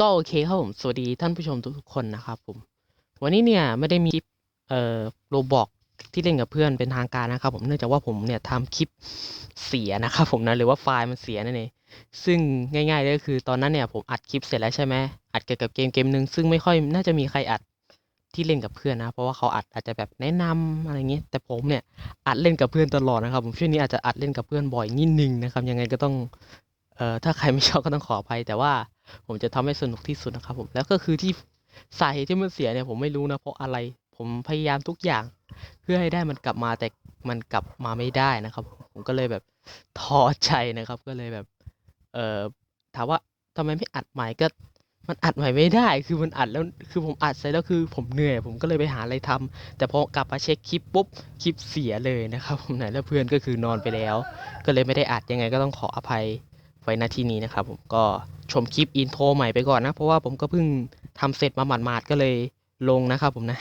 ก็โอเคครับผม สวัสดีท่านผู้ชมทุกๆคนนะครับผม วันนี้เนี่ยไม่ได้มีคลิปเอ่อโรบอกที่เล่นกับเพื่อนเป็นทางการนะครับผม เนื่องจากว่าผมเนี่ยทำคลิปเสียนะครับผมนะหรือว่าไฟล์มันเสียนั่นเอง ซึ่งง่ายๆเลยก็คือตอนนั้นเนี่ยผมอัดคลิปเสร็จแล้วใช่ไหมอัดเกี่ยวกับเกมเกมหนึ่งซึ่งไม่ค่อยน่าจะมีใครอัดที่เล่นกับเพื่อนนะ เพราะว่าเขาอัดอาจจะแบบแนะนำอะไรเงี้ยแต่ผมเนี่ยอัดเล่นกับเพื่อนตลอดนะครับผมช่วงนี้อาจจะอัดเล่นกับเพื่อนบ่อยนิดนึงนะครับยังไงก็ต้องเอ่อถ้าใครไม่ชอบก็ต้องขออภัยแต่ว่า ผมจะทำให้สนุกที่สุดนะครับผมแล้วก็คือที่สาเหตุที่มันเสียเนี่ยผมไม่รู้นะเพราะอะไรผมพยายามทุกอย่าง เพื่อให้ได้มันกลับมาแต่มันกลับมาไม่ได้นะครับ ผมก็เลยแบบท้อใจนะครับ ก็เลยแบบ เอ่อถามว่าทำไมไม่อัดใหม่ก็มันอัดใหม่ไม่ได้ คือมันอัดแล้วคือผมอัดเสร็จแล้วคือผมเหนื่อย ผมก็เลยไปหาอะไรทำแต่พอกลับมาเช็คคลิปปุ๊บคลิปเสียเลยนะครับผมไหนแล้วเพื่อนก็คือนอนไปแล้ว ก็เลยไม่ได้อัดยังไงก็ต้องขออภัย ไว้ณที่นี้นะครับผมก็ชมคลิปอินโทรใหม่ไปก่อนนะ เพราะว่าผมก็เพิ่งทำเสร็จมาหมาดๆก็เลยลงนะครับผมนะ